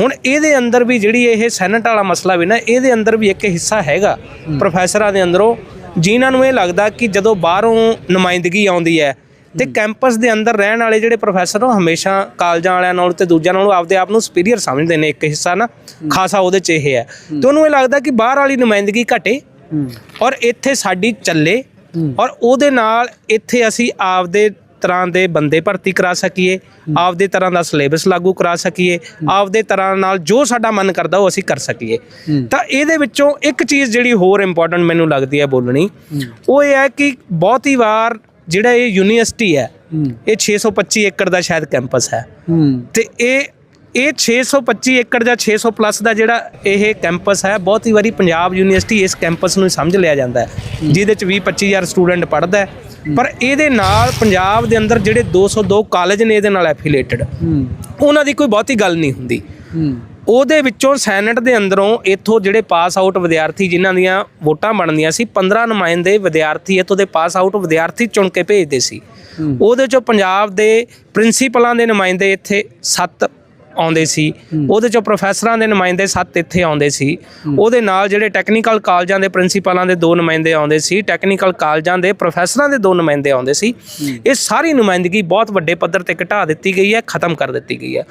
ਹੁਣ ਇਹਦੇ ਅੰਦਰ ਵੀ ਜਿਹੜੀ ਇਹ ਸੈਨੇਟ ਵਾਲਾ ਮਸਲਾ ਵੀ ਨਾ ਇਹਦੇ ਅੰਦਰ ਵੀ ਇੱਕ ਹਿੱਸਾ ਹੈਗਾ ਪ੍ਰੋਫੈਸਰਾਂ ਦੇ ਅੰਦਰੋਂ ਜਿਨ੍ਹਾਂ ਨੂੰ ਇਹ ਲੱਗਦਾ ਕਿ ਜਦੋਂ ਬਾਹਰੋਂ ਨੁਮਾਇੰਦਗੀ ਆਉਂਦੀ ਹੈ ਤੇ ਕੈਂਪਸ ਦੇ ਅੰਦਰ ਰਹਿਣ ਵਾਲੇ ਜਿਹੜੇ ਪ੍ਰੋਫੈਸਰ ਉਹ ਹਮੇਸ਼ਾ ਕਾਲਜਾਂ ਵਾਲਿਆਂ ਨਾਲੋਂ ਤੇ ਦੂਜਿਆਂ ਨਾਲੋਂ ਆਪਦੇ ਆਪ ਨੂੰ ਸੁਪੀਰੀਅਰ ਸਮਝਦੇ ਨੇ ਇੱਕ ਹਿੱਸਾ ਨਾ ਖਾਸਾ ਉਹਦੇ ਚ ਇਹ ਹੈ। ਤੇ ਉਹਨੂੰ ਇਹ ਲੱਗਦਾ ਕਿ ਬਾਹਰ ਵਾਲੀ ਨੁਮਾਇੰਦਗੀ ਘਟੇ ਔਰ ਇੱਥੇ ਸਾਡੀ ਚੱਲੇ ਔਰ ਉਹਦੇ ਨਾਲ ਇੱਥੇ ਅਸੀਂ ਆਪਦੇ ਤਰ੍ਹਾਂ ਦੇ ਬੰਦੇ ਭਰਤੀ ਕਰਾ ਸਕੀਏ ਆਪਦੇ ਤਰ੍ਹਾਂ ਦਾ ਸਿਲੇਬਸ ਲਾਗੂ ਕਰਾ ਸਕੀਏ ਆਪਦੇ ਤਰ੍ਹਾਂ ਨਾਲ ਜੋ ਸਾਡਾ ਮਨ ਕਰਦਾ ਉਹ ਅਸੀਂ ਕਰ ਸਕੀਏ। ਤਾਂ ਇਹਦੇ ਵਿੱਚੋਂ ਇੱਕ ਚੀਜ਼ ਜਿਹੜੀ ਹੋਰ ਇੰਪੋਰਟੈਂਟ ਮੈਨੂੰ ਲੱਗਦੀ ਹੈ ਬੋਲਣੀ ਉਹ ਇਹ ਹੈ ਕਿ ਬਹੁਤੀ ਵਾਰ ਜਿਹੜਾ ਇਹ ਯੂਨੀਵਰਸਿਟੀ ਹੈ ਇਹ 625 ਏਕੜ ਦਾ ਸ਼ਾਇਦ ਕੈਂਪਸ ਹੈ। ਤੇ ਇਹ ਇਹ 625 ਏਕੜ ਜਾਂ 600 ਪਲੱਸ ਦਾ ਜਿਹੜਾ ਇਹ ਕੈਂਪਸ ਹੈ, ਬਹੁਤੀ ਵਾਰੀ ਪੰਜਾਬ ਯੂਨੀਵਰਸਿਟੀ ਇਸ ਕੈਂਪਸ ਨੂੰ ਸਮਝ ਲਿਆ ਜਾਂਦਾ ਹੈ, ਜਿਹਦੇ ਚ 20 25000 ਸਟੂਡੈਂਟ ਪੜ੍ਹਦਾ ਹੈ। ਪਰ ਇਹਦੇ ਨਾਲ ਪੰਜਾਬ ਦੇ ਅੰਦਰ ਜਿਹੜੇ 202 ਕਾਲਜ ਨੇ, ਇਹਦੇ ਨਾਲ ਐਫੀਲੀਏਟਡ ਉਹਨਾਂ ਦੀ ਕੋਈ ਬਹੁਤੀ ਗੱਲ ਨਹੀਂ ਹੁੰਦੀ। ਉਹਦੇ ਵਿੱਚੋਂ ਸੈਨੇਟ ਦੇ ਅੰਦਰੋਂ ਇੱਥੋਂ ਜਿਹੜੇ ਪਾਸ ਆਊਟ ਵਿਦਿਆਰਥੀ ਜਿਨ੍ਹਾਂ ਦੀਆਂ ਵੋਟਾਂ ਬਣਦੀਆਂ ਸੀ 15 ਨੁਮਾਇੰਦੇ ਵਿਦਿਆਰਥੀ ਇੱਥੋਂ ਦੇ ਪਾਸ ਆਊਟ ਵਿਦਿਆਰਥੀ ਚੁਣ ਕੇ ਭੇਜਦੇ ਸੀ। ਉਹਦੇ ਚੋਂ ਪੰਜਾਬ ਦੇ ਪ੍ਰਿੰਸੀਪਲਾਂ ਦੇ ਨੁਮਾਇੰਦੇ ਇੱਥੇ 7 ਆਉਂਦੇ ਸੀ। ਉਹਦੇ ਚੋਂ ਪ੍ਰੋਫੈਸਰਾਂ ਦੇ ਨੁਮਾਇੰਦੇ 7 ਇੱਥੇ ਆਉਂਦੇ ਸੀ। ਉਹਦੇ ਨਾਲ ਜਿਹੜੇ ਟੈਕਨੀਕਲ ਕਾਲਜਾਂ ਦੇ ਪ੍ਰਿੰਸੀਪਲਾਂ ਦੇ ਦੋ ਨੁਮਾਇੰਦੇ ਆਉਂਦੇ ਸੀ। ਟੈਕਨੀਕਲ ਕਾਲਜਾਂ ਦੇ ਪ੍ਰੋਫੈਸਰਾਂ ਦੇ ਦੋ ਨੁਮਾਇੰਦੇ ਆਉਂਦੇ ਸੀ। ਇਹ ਸਾਰੀ ਨੁਮਾਇੰਦਗੀ ਬਹੁਤ ਵੱਡੇ ਪੱਧਰ ਤੇ ਘਟਾ ਦਿੱਤੀ ਗਈ ਹੈ ਖਤਮ ਕਰ ਦਿੱਤੀ ਗਈ ਹੈ।